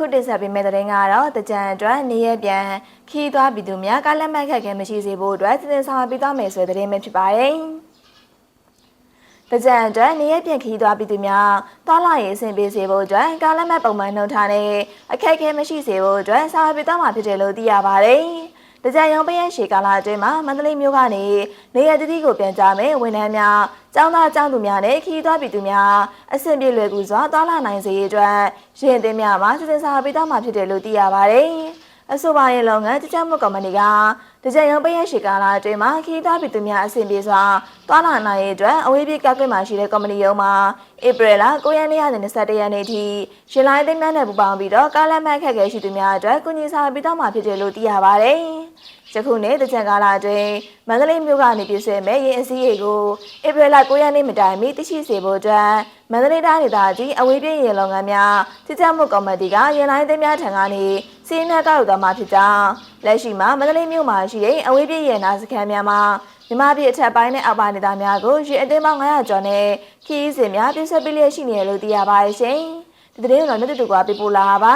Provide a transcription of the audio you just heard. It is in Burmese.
အခုတင်ဆက်ပေးမယ့်သတင်းကတော့တကြံအတွက်နေရပြန်ခီးသွားပြည်သူများကားလက်မှတ်ခက်ခဲမရှိစေဖို့အတွက်စစ်စစ်ဆောင်ရွက်ပေးသွားမယ်ဆိုတဲ့သတင်းပဲဖြစ်ပါတယ်။တကြံအတွက်နေရပြန်ခီးသွားပြည်သူများတွာလာရေးအဆင်ပြေစေဖို့အတွက်ကားလက်မှတ်ပုံမှန်နှုတ်ထားတဲ့အခက်အခဲမရှိစေဖို့အတွက်ဆောင်ရွက်ပေးသွားမှာဖြစ်တယ်လို့သိရပါတယ်။ တကြံရုံပရဲ့ရှေကာလာအတွင်းမှာမန္တလေးမြို့ကနေနေရတတိကိုပြန်ကြမယ်ဝန်ထမ်းများကျောင်းသားကျောင်းသူများနဲ့ခီးသွားပြည်သူများအဆင်ပြေလွယ်ကူစွာတွာလာနိုင်စေရအတွက်ရင်အသင်းများမှာစစ်စစ်ဆောင်ရွက်ပေးသွားမှာဖြစ်တယ်လို့သိရပါတယ်။အဆိုပါရင်လုပ်ငန်းတကြမှုကော်မတီကတကြရုံပရဲ့ရှေကာလာအတွင်းမှာခီးသားပြည်သူများအဆင်ပြေစွာတွာလာနိုင်ရေးအတွက်အဝေးပြေကောက်ကွင်းမှာရှိတဲ့ကော်မတီရုံးမှာဧပြီလ9ရက်နေ့ကနေ21ရက်နေ့ထိရှင်လိုင်းသိမ်းများနဲ့ပူးပေါင်းပြီးတော့ကားလက်မှတ်ခက်ခဲရှိသူများအတွက်ကုညီဆောင်ပေးသွားမှာဖြစ်တယ်လို့သိရပါတယ်။ ယခုနေ့တကြံကာလအတွင်းမန္တလေးမြို့ကနေပြည်ဆွဲမဲ့ရင်အစည်းအဝေးကိုဧပြီလ9ရက်နေ့မတိုင်မီတရှိစေဖို့အတွက်မန္တလေးတိုင်းဒေသကြီးအဝေးပြေရင်လုပ်ငန်းများစစ်ကြမှုကော်မတီကရင်လိုင်းသိမ်းများထံကနေစီးနှက်ကောက်ယူသွားမှာဖြစ်ကြောင်းလက်ရှိမှာမန္တလေးမြို့မှာရှိတဲ့အဝေးပြေရင်နာစခန်းများမှာမြမပြည်အထက်ပိုင်းနဲ့အောက်ပိုင်းဒေသများကိုရေအသိမ်းပေါင်း900ကျော်နဲ့ခီးစဉ်များပြည့်စွက်ပြည့်လျက်ရှိနေတယ်လို့သိရပါတယ်ရှင်။ဒီသတင်းကိုတော့မြတ်တူကပြပို့လာပါ